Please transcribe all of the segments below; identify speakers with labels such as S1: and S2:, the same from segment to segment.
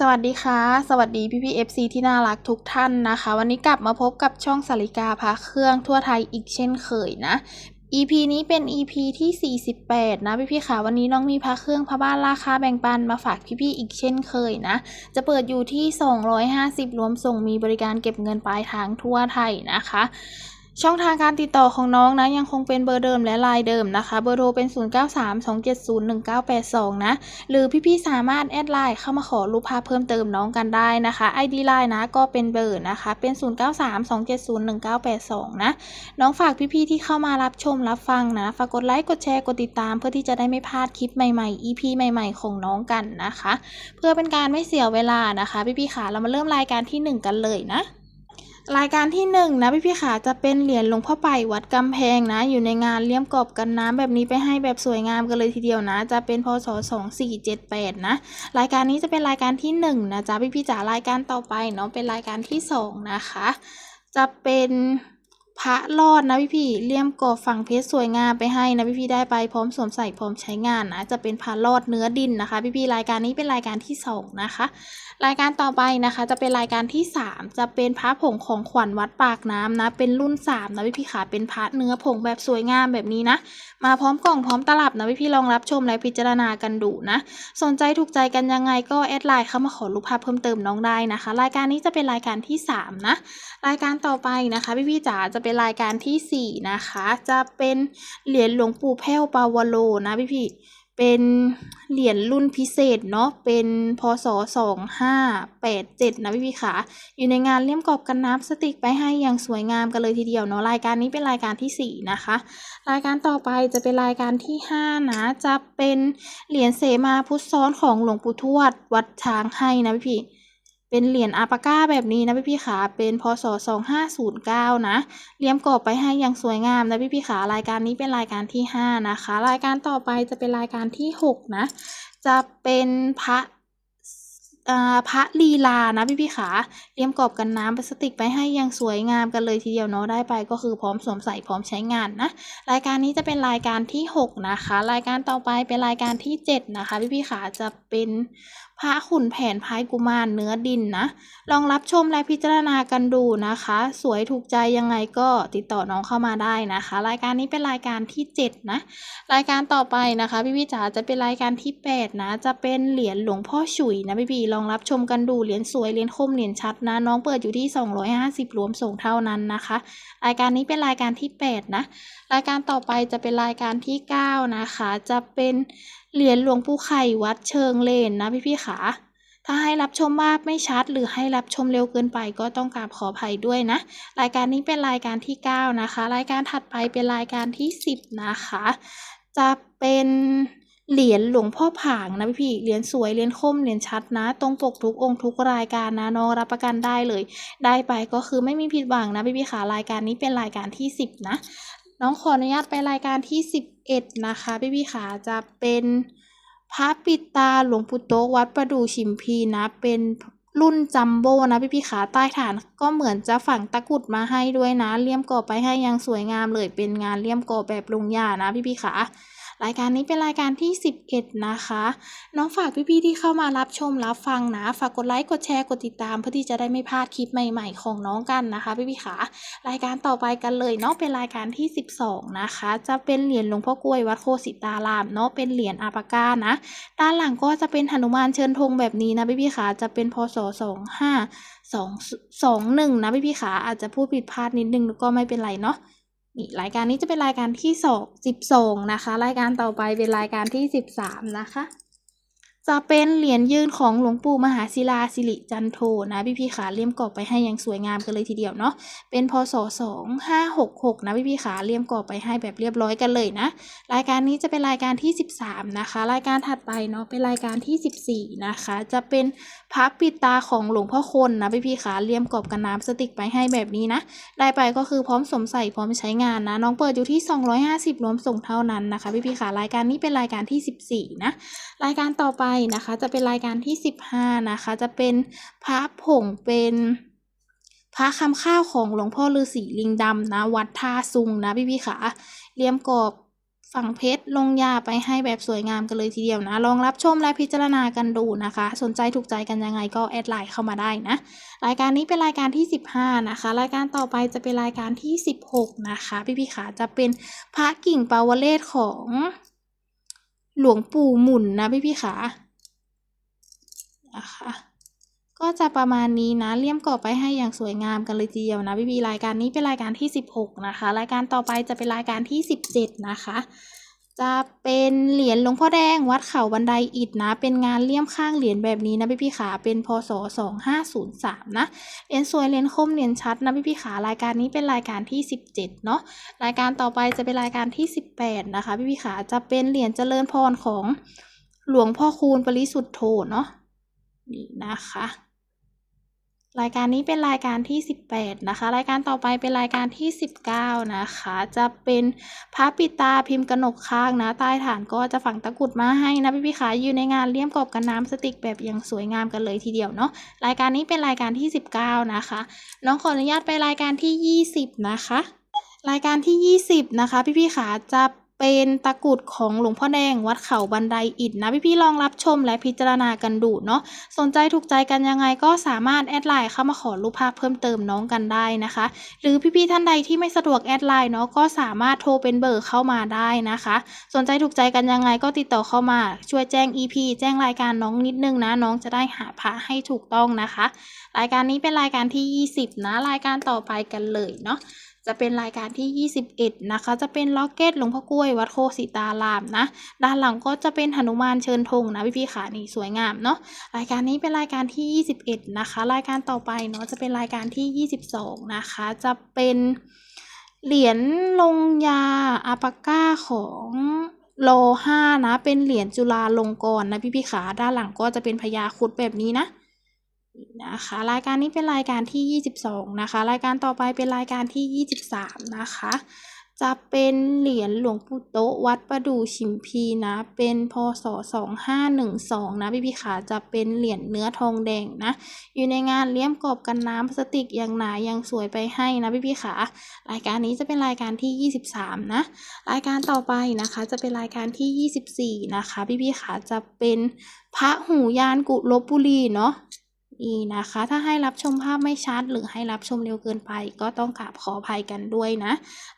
S1: สวัสดีค่ะ สวัสดีพี่พีเอฟซีที่น่ารักทุกท่านนะคะ วันนี้กลับมาพบกับช่องสาริกาพาเครื่องทั่วไทยอีกเช่นเคยนะ EP นี้เป็น EP ที่ 48 นะพี่พี่ค่ะวันนี้น้องมีพาเครื่องพาบ้านราคาแบ่งปันมาฝากพี่พี่อีกเช่นเคยนะ จะเปิดอยู่ที่ 250 รวมส่งมีบริการเก็บเงินปลายทางทั่วไทยนะคะ ช่องทางการติดต่อของน้องนะยังคงเป็นเบอร์เดิมและไลน์เดิมนะคะ เบอร์โทรเป็น 0932701982 นะ หรือพี่ๆสามารถแอดไลน์เข้ามาขอรูปภาพเพิ่มเติมน้องกันได้นะคะ ID ไลน์นะก็เป็นเบอร์นะคะ เป็น 0932701982 นะ น้องฝากพี่ๆที่เข้ามารับชมรับฟังนะ ฝากกดไลค์กดแชร์กดติดตาม เพื่อที่จะได้ไม่พลาดคลิปใหม่ๆ EP ใหม่ๆ ของน้องกันนะคะ เพื่อเป็นการไม่เสียเวลานะคะ พี่ๆค่ะเรามาเริ่มรายการที่หนึ่งกันเลยนะ รายการที่หนึ่งนะพี่พี่ขาจะเป็นเหรียญหลวงพ่อไปวัดกำแพงนะ อยู่ในงานเลี่ยมกรอบกันน้ำแบบนี้ไปให้แบบสวยงามกันเลยทีเดียวนะ จะเป็นพศสองสี่เจ็ดแปดนะรายการนี้จะเป็นรายการที่หนึ่งนะจ๊ะพี่พี่จ๋ารายการต่อไปเนาะเป็นรายการที่สองนะคะ จะเป็น พระรอดนะพี่พี่เลี่ยมกรอบฝั่งเพชรสวยงามไปให้นะพี่พี่ได้ไปพร้อมสวมใส่พร้อมใช้งานนะจะเป็นพระรอดเนื้อดินนะคะ พี่พี่รายการนี้เป็นรายการที่สองนะคะ รายการต่อไปนะคะ จะเป็นรายการที่ 3 จะเป็นพระผงของขวัญวัดปากน้ำนะ เป็นรุ่น3นะพี่พี่ขาเป็นพระเนื้อผงแบบสวยงามแบบนี้นะ มาพร้อมกล่องพร้อมตลับนะพี่พี่ลองรับชมและพิจารณากันดูนะ สนใจถูกใจกันยังไงก็แอดไลน์เข้ามาขอรูปภาพเพิ่มเติมน้องได้นะคะ รายการนี้จะเป็นรายการที่3นะรายการต่อไปนะคะ พี่พี่จ๋าจะเป็นรายการทีสี่ 4 นะคะ จะเป็นเหรียญหลวงปู่แพ้วปาวโลนะพี่พี่เป็นเหรียญรุ่นพิเศษเนาะ เป็นพศสองห้าแปดเจ็ดนะพี่พี่ขาอยู่ในงานเลี่ยมกรอบกันน้ำสติกไปให้อย่างสวยงามกันเลยทีเดียวเนาะ รายการนี้เป็นรายการที่สี่นะคะ รายการต่อไปจะเป็นรายการที่ห้านะ จะเป็นเหรียญเสมาพุทธซ้อนของหลวงปู่ทวดวัดช้างให้นะพี่พี่ เป็นเหรียญอาปาก้าแบบนี้นะพี่พี่ขาเป็นพศ 2509 นะ เลี่ยมกรอบไปให้อย่างสวยงามนะพี่พี่ขารายการนี้เป็นรายการที่ 5 นะคะ รายการต่อไปจะเป็นรายการที่ 6 นะ จะเป็นพระพระลีลานะพี่พี่ขาเลี่ยมกรอบกันน้ำพลาสติกไปให้อย่างสวยงามกันเลยทีเดียวเนาะได้ไปก็คือพร้อมสวมใส่พร้อมใช้งานนะ รายการนี้จะเป็นรายการที่ 6 นะคะ รายการต่อไปเป็นรายการที่ 7 นะคะพี่พี่ขาจะเป็น พระขุนแผนพายกุมารเนื้อดินนะ ลองรับชมและพิจารณากันดูนะคะ สวยถูกใจยังไงก็ติดต่อน้องเข้ามาได้นะคะ รายการนี้เป็นรายการที่ 7 นะ รายการต่อไปนะคะพี่พี่จ๋าจะเป็นรายการที่ 8 นะ จะเป็นเหรียญหลวงพ่อฉุยนะพี่พี่ลองรับชมกันดูเหรียญสวยเหรียญคมเหรียญชัดนะ น้องเปิดอยู่ที่ 250รวมส่งเท่านั้นนะคะ รายการนี้เป็นรายการที่ 8 นะ รายการต่อไปจะเป็นรายการที่ 9 นะคะ จะเป็น เหรียญหลวงปู่ไข่วัดเชิงเลนนะพี่พี่ขาถ้าให้รับชมภาพไม่ชัด หรือให้รับชมเร็วเกินไปก็ต้องกราบขออภัยด้วยนะ รายการนี้เป็นรายการที่ 9 นะคะ รายการถัดไปเป็นรายการที่ 10 นะคะ จะเป็นเหรียญหลวงพ่อผางนะพี่พี่เหรียญสวยเหรียญคมเหรียญชัดนะ ตรงปกทุกองค์ทุกรายการนะน้องรับประกันได้เลย ได้ไปก็คือไม่มีผิดหวังนะพี่พี่ขารายการนี้เป็นรายการที่ 10 นะ น้องขออนุญาตไปรายการที่ 11 นะคะพี่พี่ขาจะเป็นพระปิดตาหลวงปู่โต๊ะวัดประดู่ชิมพีนะ เป็นรุ่นจัมโบ้นะพี่พี่ขาใต้ฐานก็เหมือนจะฝังตะกุดมาให้ด้วยนะเลี่ยมก่อบไปให้ยังสวยงามเลยเป็นงานเลี่ยมก่อบแบบลงยานะพี่พี่ขา รายการนี้เป็นรายการที่ 11 นะคะ น้องฝากพี่ๆที่เข้ามารับชมรับฟังนะ ฝากกดไลค์กดแชร์กดติดตาม เพื่อที่จะได้ไม่พลาดคลิปใหม่ๆ ของน้องกันนะคะพี่พี่ๆขารายการต่อไปกันเลยเนาะเป็นรายการที่ 12 นะคะ จะเป็นเหรียญหลวงพ่อกล้วยวัดโคสิตารามเนาะเป็นเหรียญอาปาก้านะด้านหลังก็จะเป็นหนุมานเชิญธงแบบนี้นะพี่พี่ๆขาจะเป็นพศ25สองสองหนึ่งนะพี่พี่ขาอาจจะพูดผิดพลาดนิดนึงก็ไม่เป็นไรเนาะ นี่รายการนี้จะเป็นรายการที่สองสิบสองนะคะ รายการต่อไปเป็นรายการที่สิบสามนะคะ จะเป็นเหรียญยืนของหลวงปู่มหาศิลาสิริจันโทนะพี่พี่ขาเลี่ยมกรอบไปให้อย่างสวยงามกันเลยทีเดียวเนาะเป็นพศสองห้าหกหกนะพี่พี่ขาเลี่ยมกรอบไปให้แบบเรียบร้อยกันเลยนะ รายการนี้จะเป็นรายการที่ 13 นะคะ รายการถัดไปเนาะเป็นรายการที่ 14 นะคะ จะเป็นพระปิดตาของหลวงพ่อคนนะพี่พี่ขาเลี่ยมกรอบกันน้ำสติกไปให้แบบนี้นะ ได้ไปก็คือพร้อมสวมใส่พร้อมใช้งานนะน้องเปิดอยู่ที่ 250 รวมส่งเท่านั้นนะคะพี่พี่ขารายการนี้เป็นรายการที่ 14 นะรายการต่อไปนะคะ จะเป็นรายการที่ 15 นะคะ จะเป็นพระผงเป็นพระคำข้าวของหลวงพ่อฤาษีลิงดำนะ วัดท่าซุงนะพี่พี่ขาเลี่ยมกรอบฝั่งเพชรลงยาไปให้แบบสวยงามกันเลยทีเดียวนะ ลองรับชมและพิจารณากันดูนะคะ สนใจถูกใจกันยังไงก็แอดไลน์เข้ามาได้นะ รายการนี้เป็นรายการที่ 15 นะคะ รายการต่อไปจะเป็นรายการที่ 16 นะคะ พี่พี่ขาจะเป็นพระกิ่งปาวเลศของหลวงปู่หมุนนะพี่พี่ขา นะคะ ก็จะประมาณนี้นะเลี่ยมกรอบไปให้อย่างสวยงามกันเลยทีเดียวนะพี่บีรายการนี้เป็นรายการที่ 16 นะคะ รายการต่อไปจะเป็นรายการที่ 17 นะคะจะเป็นเหรียญหลวงพ่อแดงวัดเขาบันไดอิฐนะ เป็นงานเลี่ยมข้างเหรียญแบบนี้นะพี่พี่ขาเป็นพศ2503นะเหรียญสวยเหรียญคมเหรียญชัดนะพี่พี่ขารายการนี้เป็นรายการที่ 17เนาะรายการต่อไปจะเป็นรายการที่ 18นะคะพี่พี่ขาจะเป็นเหรียญเจริญพรของหลวงพ่อคูณปริสุทธโธเนาะ นี่นะคะ รายการนี้เป็นรายการที่ 18 นะคะ รายการต่อไปเป็นรายการที่ 19 นะคะ จะเป็นพระปิดตาพิมพ์กนกข้างนะ ใต้ฐานก็จะฝังตะกุดมาให้นะพี่พี่ขาอยู่ในงานเลี่ยมกรอบกันน้ำสติกแบบอย่างสวยงามกันเลยทีเดียวเนาะ รายการนี้เป็นรายการที่ 19 นะคะ น้องขออนุญาตไปรายการที่ 20 นะคะ รายการที่ 20 นะคะ พี่พี่ขาจะ เป็นตะกรุดของหลวงพ่อแดงวัดเขาบันไดอิฐนะพี่พี่ๆลองรับชมและพิจารณากันดูเนาะสนใจถูกใจกันยังไงก็สามารถแอดไลน์เข้ามาขอรูปภาพเพิ่มเติมน้องกันได้นะคะ หรือพี่ๆท่านใดที่ไม่สะดวกแอดไลน์เนาะก็สามารถโทรเป็นเบอร์เข้ามาได้นะคะ สนใจถูกใจกันยังไงก็ติดต่อเข้ามาช่วยแจ้ง EP แจ้งรายการน้องนิดนึงนะ น้องจะได้หาพระให้ถูกต้องนะคะ รายการนี้เป็นรายการที่ 20 นะ รายการต่อไปกันเลยเนาะ จะเป็นรายการที่ 21 นะคะ จะเป็นล็อกเก็ตหลวงพ่อกล้วยวัดโคสิตารามนะ ด้านหลังก็จะเป็นหนุมานเชิญธงนะพี่พี่ๆขานี่สวยงามเนาะ รายการนี้เป็นรายการที่ 21 นะคะ รายการต่อไปเนาะจะเป็นรายการที่ 22 นะคะ จะเป็นเหรียญลงยาอาปาก้าของโลห้านะ เป็นเหรียญจุฬาลงกรณ์นะพี่พี่ๆขาด้านหลังก็จะเป็นพญาคุดแบบนี้นะ นะคะรายการนี้เป็นรายการที่ 22 นะคะ รายการต่อไปเป็นรายการที่ 23 นะคะ จะเป็นเหรียญหลวงปู่โตวัดประดู่ชิมพีนะ เป็นพศ 2512 นะพี่พี่ขาจะเป็นเหรียญเนื้อทองแดงนะ อยู่ในงานเลี่ยมกรอบกันน้ำพลาสติกอย่างหนายังสวยไปให้นะพี่พี่ขารายการนี้จะเป็นรายการที่ 23 นะ รายการต่อไปนะคะจะเป็นรายการที่ 24 นะคะพี่พี่ขาจะเป็นพระหูยานกุลบบุรีเนาะ นี่นะคะ ถ้าให้รับชมภาพไม่ชัด หรือให้รับชมเร็วเกินไป ก็ต้องกราบขออภัยกันด้วยนะ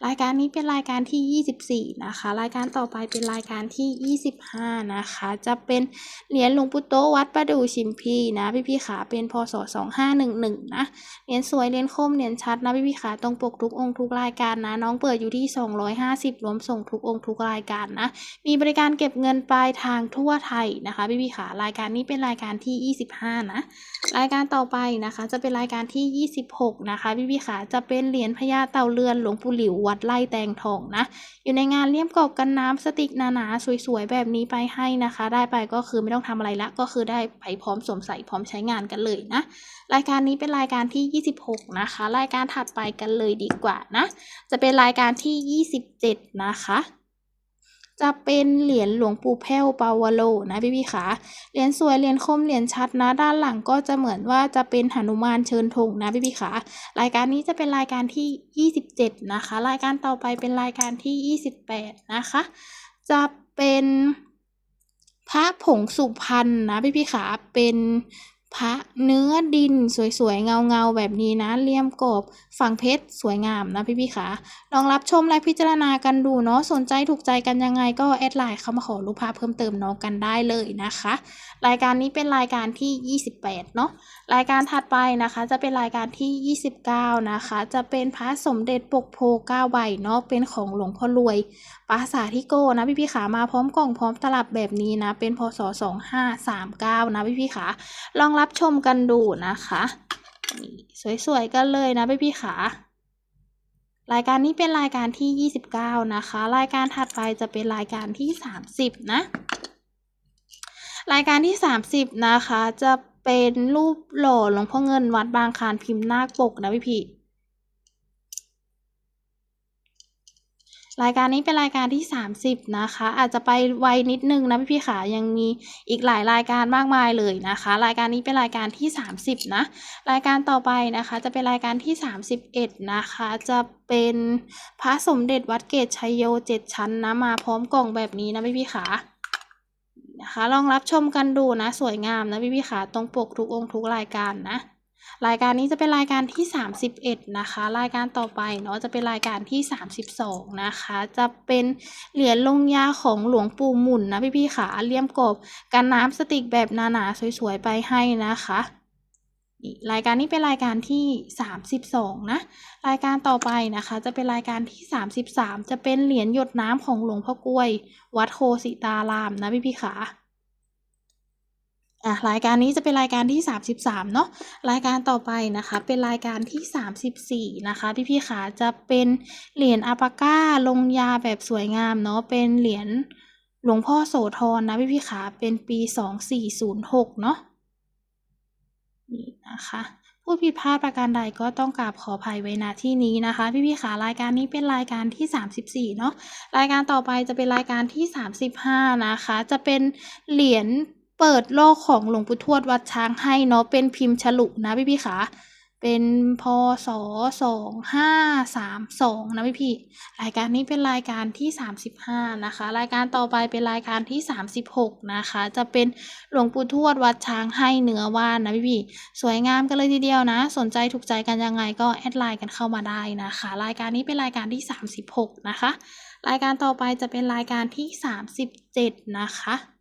S1: รายการนี้เป็นรายการที่ 24 นะคะ รายการต่อไปเป็นรายการที่ 25 นะคะ จะเป็นเหรียญหลวงปู่โตวัดประดูชิมพีนะ พี่พี่ขาเป็นพศ 2511 นะ เหรียญสวยเหรียญคมเหรียญชัดนะพี่พี่ขาตรงปกทุกองค์ทุกรายการนะ น้องเปิดอยู่ที่ 250 รวมส่งทุกองค์ทุกรายการนะ มีบริการเก็บเงินปลายทางทั่วไทยนะคะ พี่พี่ขารายการนี้เป็นรายการที่ 25 นะรายการต่อไปนะคะ จะเป็นรายการที่ 26 นะคะพี่พี่ขาจะเป็นเหรียญพญาเต่าเรือนหลวงปู่หลิววัดไร่แตงทองนะ อยู่ในงานเลี่ยมกรอบกันน้ำสติกหนาๆสวยๆแบบนี้ไปให้นะคะ ได้ไปก็คือไม่ต้องทำอะไรละก็คือได้ไปพร้อมสวมใส่พร้อมใช้งานกันเลยนะ รายการนี้เป็นรายการที่ 26 นะคะ รายการถัดไปกันเลยดีกว่านะ จะเป็นรายการที่ 27 นะคะ จะเป็นเหรียญหลวงปู่แพ้วปาวโลนะพี่พี่ขาเหรียญสวยเหรียญคมเหรียญชัดนะ ด้านหลังก็จะเหมือนว่าจะเป็นหนุมานเชิญธงนะพี่พี่ขารายการนี้จะเป็นรายการที่ 27 นะคะ รายการต่อไปเป็นรายการที่ 28 นะคะ จะเป็นพระผงสุพรรณนะพี่พี่ขาเป็น พระเนื้อดินสวยๆ เงาๆ แบบนี้นะเลี่ยมกบฝั่งเพชรสวยงามนะพี่พี่ขาลองรับชมและพิจารณากันดูเนาะสนใจถูกใจกันยังไงก็แอดไลน์เข้ามาขอรูปภาพเพิ่มเติมน้องกันได้เลยนะคะ รายการนี้เป็นรายการที่ 28 เนาะรายการถัดไปนะคะจะเป็นรายการที่ 29 นะคะ จะเป็นพระสมเด็จปกโพเก้าใบเนาะเป็นของหลวงพ่อรวยปราสาทิโกนะพี่พี่ขามาพร้อมกล่องพร้อมตลับแบบนี้นะเป็นพศ2539นะพี่พี่ขาลองรับชมกันดูนะคะสวยๆกันเลยนะพี่พี่ขารายการนี้เป็นรายการที่ 29 นะคะ รายการถัดไปจะเป็นรายการที่ 30 นะ รายการที่ 30 นะคะ จะเป็นรูปหล่อหลวงพ่อเงินวัดบางคานพิมพ์นาคปกนะพี่พี่ รายการนี้เป็นรายการที่ 30 นะคะ อาจจะไปไวนิดนึงนะพี่ๆค่ะยังมีอีกหลายรายการมากมายเลยนะคะ รายการนี้เป็นรายการที่ 30 นะ รายการต่อไปนะคะ จะเป็นรายการที่ 31 นะคะ จะเป็นพระสมเด็จวัดเกตชัยโยเจ็ดชั้นนะมาพร้อมกล่องแบบนี้นะพี่ๆค่ะนะคะลองรับชมกันดูนะ สวยงามนะพี่ๆค่ะตรงปกทุกองค์ทุกรายการนะ รายการนี้จะเป็นรายการที่ 31 นะคะ รายการต่อไปเนาะจะเป็นรายการที่ 32 นะคะ จะเป็นเหรียญลงยาของหลวงปู่หมุนนะพี่ๆขาเลี่ยมกบกันน้ำสติกแบบหนาๆสวยๆไปให้นะคะนี่รายการนี้เป็นรายการที่ 32 นะ รายการต่อไปนะคะ จะเป็นรายการที่ 33 จะเป็นเหรียญหยดน้ำของหลวงพ่อกล้วย วัดโคสิตารามนะพี่ๆขา อะรายการนี้จะเป็นรายการที่ 33 เนาะรายการต่อไปนะคะ เป็นรายการที่ 34 นะคะพี่พี่ขาจะเป็นเหรียญอัปาก้าลงยาแบบสวยงามเนาะเป็นเหรียญหลวงพ่อโสธรนะพี่พี่ขาเป็นปี 2406 เนาะนี่นะคะผู้ผิดพลาดประการใดก็ต้องกราบขออภัยไว้ณที่นี้นะคะ พี่พี่ขารายการนี้เป็นรายการที่ 34 เนาะรายการต่อไปจะเป็นรายการที่ 35 นะคะ จะเป็นเหรียญ เปิดโลกของหลวงปู่ทวดวัดช้างให้เนาะเป็นพิมพ์ฉลุนะพี่พี่ๆขาเป็นพศสองห้าสามสองนะพี่พี่ๆรายการนี้เป็นรายการที่35นะคะ รายการต่อไปเป็นรายการที่36นะคะ จะเป็นหลวงปู่ทวดวัดช้างให้เนื้อว่านนะพี่พี่ๆสวยงามกันเลยทีเดียวนะ สนใจถูกใจกันยังไงก็แอดไลน์กันเข้ามาได้นะคะ รายการนี้เป็นรายการที่36นะคะ รายการต่อไปจะเป็นรายการที่37นะคะ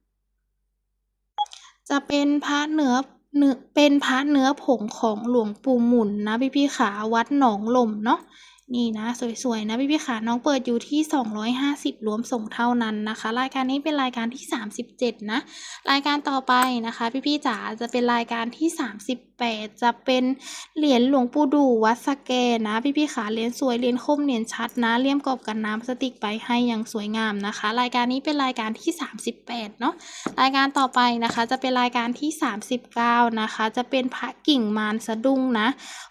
S1: จะเป็นพระเนื้อเนื้อเป็นพระเนื้อผงของหลวงปู่หมุนนะพี่พี่ๆขาวัดหนองลมเนาะ นี่นะ สวยๆ นะพี่พี่ขาน้องเปิดอยู่ที่ 250 รวมส่งเท่านั้นนะคะ รายการนี้เป็นรายการที่ 37 นะ รายการต่อไปนะคะ พี่พี่ๆจ๋าจะเป็นรายการที่ 38 จะเป็นเหรียญหลวงปู่ดูวัดสะแกนะ พี่พี่ขาเหรียญสวยเหรียญคมเหรียญชัดนะเลี่ยมกรอบกันน้ำพลาสติกไปให้อย่างสวยงามนะคะ รายการนี้เป็นรายการที่ 38 เนาะรายการต่อไปนะคะจะเป็นรายการที่ 39 นะคะ จะเป็นพระกิ่งมารสะดุ้งนะ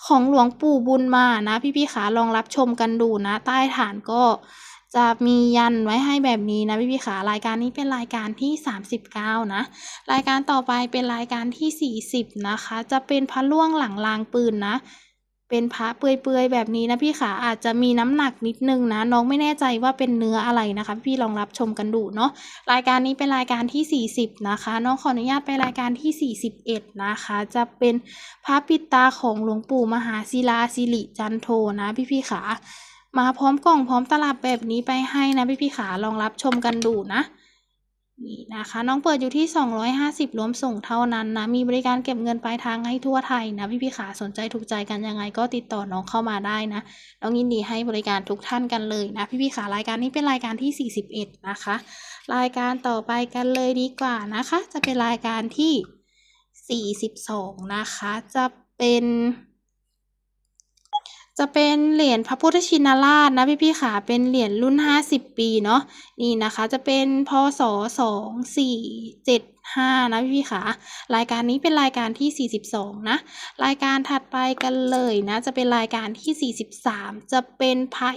S1: ของหลวงปู่บุญมานะ พี่ๆขาลองรับชมกันดูนะ ใต้ฐานก็จะมียันไว้ให้แบบนี้นะพี่พี่ขารายการนี้เป็นรายการที่ 39 นะ รายการต่อไปเป็นรายการที่ 40 นะคะ จะเป็นพระล่วงหลังรางปืนนะ เป็นพระเปื่อยๆแบบนี้นะพี่ขาอาจจะมีน้ำหนักนิดนึงนะ น้องไม่แน่ใจว่าเป็นเนื้ออะไรนะคะ พี่ลองรับชมกันดูเนาะรายการนี้เป็นรายการที่ 40 นะคะ น้องขออนุญาตไปรายการที่ 41 นะคะ จะเป็นพระปิดตาของหลวงปู่มหาศิลาสิริจันโทนะพี่พี่ๆขามาพร้อมกล่องพร้อมตลับแบบนี้ไปให้นะพี่พี่ๆขาลองรับชมกันดูนะ นี่นะคะน้องเปิดอยู่ที่ 250รวมส่งเท่านั้นนะ มีบริการเก็บเงินปลายทางให้ทั่วไทยนะ พี่พี่ขาสนใจถูกใจกันยังไงก็ติดต่อน้องเข้ามาได้นะ น้องยินดีให้บริการทุกท่านกันเลยนะ พี่พี่ขารายการนี้เป็นรายการที่ 41 นะคะ รายการต่อไปกันเลยดีกว่านะคะ จะเป็นรายการที่ 42 นะคะ จะเป็น จะเป็นเหรียญพระพุทธชินราชนะพี่พี่ๆค่ะ เป็นเหรียญรุ่น 50 ปีเนาะ นี่นะคะจะเป็นพศส องสี่เจ็ดห้านะพี่พี่ค่ะ รายการนี้เป็นรายการที่ 42 นะ รายการถัดไปกันเลยนะ จะเป็นรายการที่ 43 จะเป็นพระ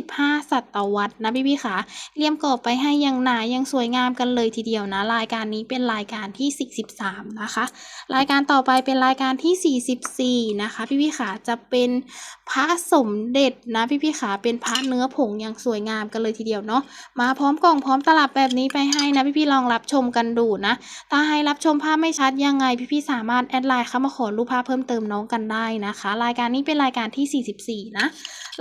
S1: 25 ศตวรรษนะพี่พี่ค่ะเลี่ยมกรอบไปให้อยังหนายังสวยงามกันเลยทีเดียวนะ รายการนี้เป็นรายการที่ 43 นะคะ รายการต่อไปเป็นรายการที่ 44 นะคะ พี่พี่ค่ะจะเป็นพระสมเด็จนะพี่พี่ค่ะเป็นพระเนื้อผงอย่างสวยงามกันเลยทีเดียวเนาะ มาพร้อมกล่องพร้อมตลับแบบนี้ไปให้นะพี่ๆลองรับชมกันดูนะถ้าให้รับชมภาพไม่ชัดยังไงพี่ๆสามารถแอดไลน์เข้ามาขอรูปภาพเพิ่มเติมน้องกันได้นะคะ รายการนี้เป็นรายการที่ 44 นะ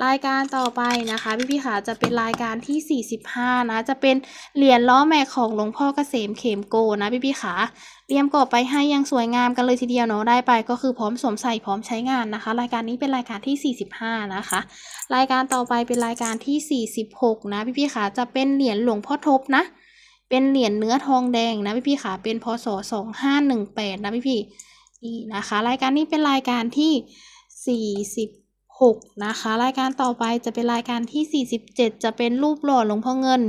S1: รายการต่อไปนะคะ พี่ๆค่ะจะเป็นรายการที่ 45 นะ จะเป็นเหรียญล้อแม็กของหลวงพ่อเกษมเขมโกนะพี่ๆค่ะเตรียมกรอบไปให้ยังสวยงามกันเลยทีเดียวเนาะได้ไปก็คือพร้อมสวมใส่พร้อมใช้งานนะคะ รายการนี้เป็นรายการที่ 45 นะคะ รายการต่อไปเป็นรายการที่ 46 นะพี่ๆค่ะจะเป็นเหรียญหลวงพ่อทบนะ เป็นเหรียญเนื้อทองแดงนะพี่พี่ค่ะ เป็นพศสองห้าหนึ่งแปดนะพี่พี่นี่นะคะ รายการนี้เป็นรายการที่สี่สิบหกนะคะ รายการต่อไปจะเป็นรายการที่สี่สิบเจ็ดจะเป็นรูปหล่อหลวงพ่อเงิน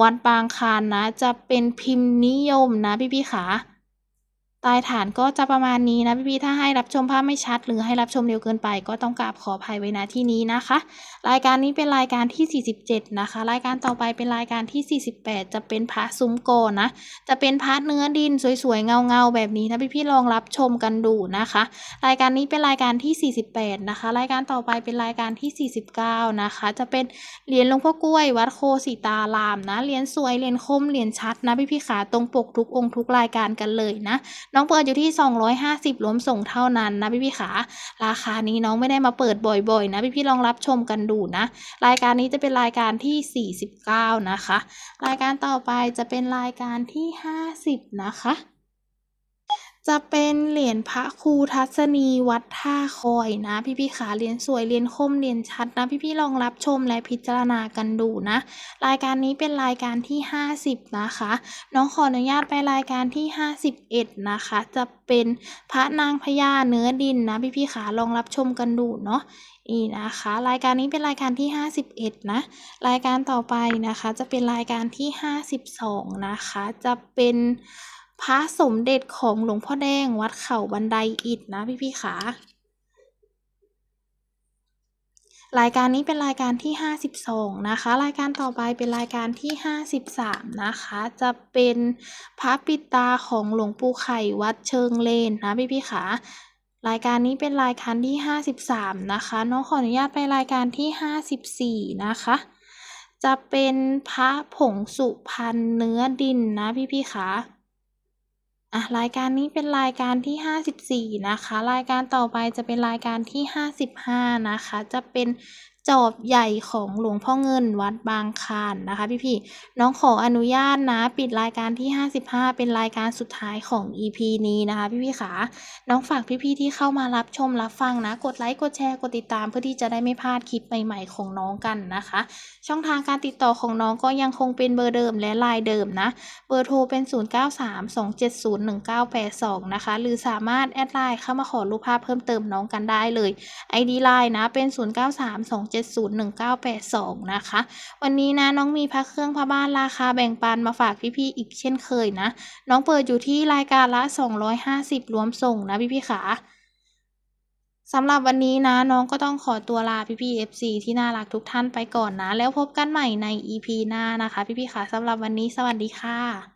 S1: วัดบางคานนะ จะเป็นพิมพ์นิยมนะพี่พี่ๆค่ะใต้ฐานก็จะประมาณนี้นะพี่ๆถ้าให้รับชมภาพไม่ชัด หรือให้รับชมเร็วเกินไป ก็ต้องกราบขออภัยไว้ณที่นี้นะคะ รายการนี้เป็นรายการที่ 47 นะคะ รายการต่อไปเป็นรายการที่ 48 จะเป็นพระซุ้มโกนะ จะเป็นพระเนื้อดินสวยๆเงาๆแบบนี้นะพี่ๆลองรับชมกันดูนะคะ รายการนี้เป็นรายการที่ 48 นะคะ รายการต่อไปเป็นรายการที่ 49 นะคะ จะเป็นเหรียญหลวงพ่อกล้วย วัดโคสีตารามนะเหรียญสวยเหรียญคมเหรียญชัดนะพี่ๆขาตรงปกทุกองค์ทุกรายการกันเลยนะน้องเปิดอยู่ที่ 250รวมส่งเท่านั้นนะพี่พี่ขา ราคานี้น้องไม่ได้มาเปิดบ่อยๆ นะพี่พี่ลองรับชมกันดูนะ รายการนี้จะเป็นรายการที่ 49 นะคะ รายการต่อไปจะเป็นรายการที่ 50 นะคะ จะเป็นเหรียญพระครูทัศนีวัดท่าคอยนะ พี่ๆขาเหรียญสวยเหรียญคมเหรียญชัดนะ พี่ๆลองรับชมและพิจารณากันดูนะ รายการนี้เป็นรายการที่ 50 นะคะ น้องขออนุญาตไปรายการที่ 51 นะคะ จะเป็นพระนางพญาเนื้อดินนะ พี่ๆขาลองรับชมกันดูเนาะนี่นะคะ รายการนี้เป็นรายการที่ 51 นะ รายการต่อไปนะคะ จะเป็นรายการที่ 52 นะคะ จะเป็น พระสมเด็จของหลวงพ่อแดงวัดเขาบันไดอิฐนะพี่ๆขารายการนี้เป็นรายการที่ 52 นะคะ รายการต่อไปเป็นรายการที่ 53 นะคะ จะเป็นพระปิตาของหลวงปู่ไข่วัดเชิงเลนนะพี่ๆขารายการนี้เป็นรายการที่ 53 นะคะ น้องขออนุญาตไปรายการที่ 54 นะคะ จะเป็นพระผงสุพรรณเนื้อดินนะพี่ๆขา อะรายการนี้เป็นรายการที่ 54 นะคะ รายการต่อไปจะเป็นรายการที่ 55 นะคะ จะเป็น จอบใหญ่ของหลวงพ่อเงินวัดบางคานนะคะพี่ๆน้องขออนุญาตนะ ปิดรายการที่ 55 เป็นรายการสุดท้ายของ EP นี้นะคะพี่ๆขาน้องฝากพี่ๆที่เข้ามารับชมรับฟังนะ กดไลค์กดแชร์กดติดตามเพื่อที่จะได้ไม่พลาดคลิปใหม่ๆของน้องกันนะคะ ช่องทางการติดต่อของน้องก็ยังคงเป็นเบอร์เดิมและไลน์เดิมนะ เบอร์โทรเป็น 0932701982 นะคะ หรือสามารถแอดไลน์เข้ามาขอรูปภาพเพิ่มเติมน้องกันได้เลย ID ไลน์นะเป็น0932701982 นะคะ วันนี้นะน้องมีพระเครื่องพระบ้านราคาแบ่งปันมาฝากพี่ๆอีกเช่นเคยนะ น้องเปิดอยู่ที่รายการละ 250 รวมส่งนะพี่ๆขาสำหรับวันนี้นะน้องก็ต้องขอตัวลาพี่ๆ FC ที่น่ารักทุกท่านไปก่อนนะ แล้วพบกันใหม่ใน EP หน้านะคะ พี่ๆค่ะสำหรับวันนี้สวัสดีค่ะ